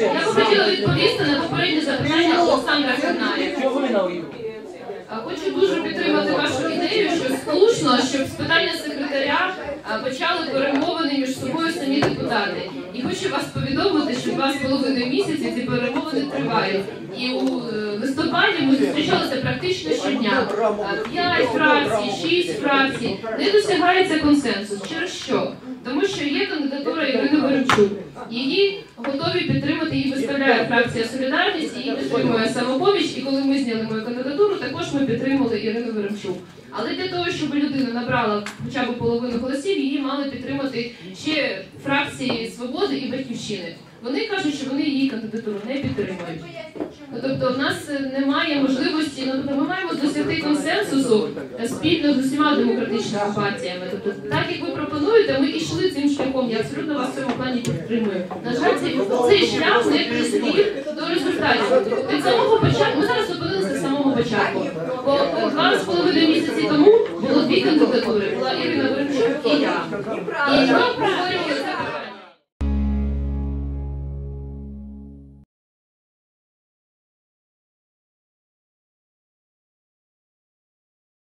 Я б хотіла відповісти на попереднє запитання Олександра Фернаєва. Чого ви на уїв? А Хочу дуже підтримати вашу ідею, що слушно, щоб з питання секретаря почали перемовини між собою самі депутати. І хочу вас повідомити, що два з половиною місяці ці перемовини тривають. І у е, листопаді ми зустрічалися практично щодня. П'ять фракцій, шість фракцій. Не досягається консенсус. Через що? Тому що є кандидатура Ірини Веремчук. Її готові підтримати, її виставляє фракція Солідарність, її підтримує самопоміч. І коли ми зняли мою кандидатуру, також ми підтримали Ірину Веремчук. Але для того, щоб людина набрала хоча б половину голосів, її мали підтримати ще фракції Свободи і Батьківщини. Вони кажуть, що вони її кандидатуру не підтримують. Ну, тобто, в нас немає можливості, ну тобто ми досягти консенсусу спільно з усіма демократичними партіями. Тобто, так як ви пропонуєте, ми йшли цим шляхом. Я абсолютно вас в цьому плані підтримую. На жаль, цей, шлях не призвів до результатів. Від самого початку ми зараз опинилися з самого початку. Бо два з половиною місяці тому було дві кандидатури. Була Ірина Веремчук і я. І обговорювали